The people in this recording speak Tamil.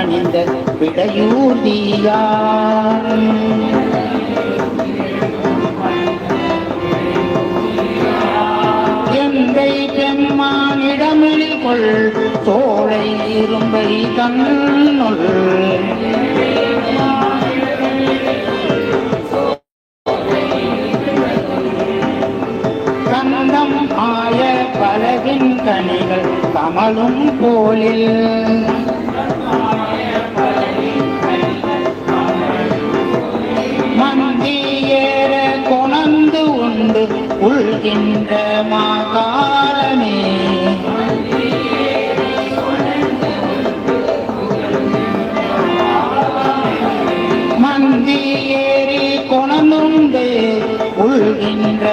பணிந்த விடையூர்தியான் எந்தை பெண்மானிடமில் கொள் சோலை இரும்பை தன்னுள். கந்தம் ஆய பலவின் கனிகள் கமலும் போலில் கொண்டு உள்கின்ற மாகாலமே மந்தி ஏறி கொணந்துண்டு உள்கின்ற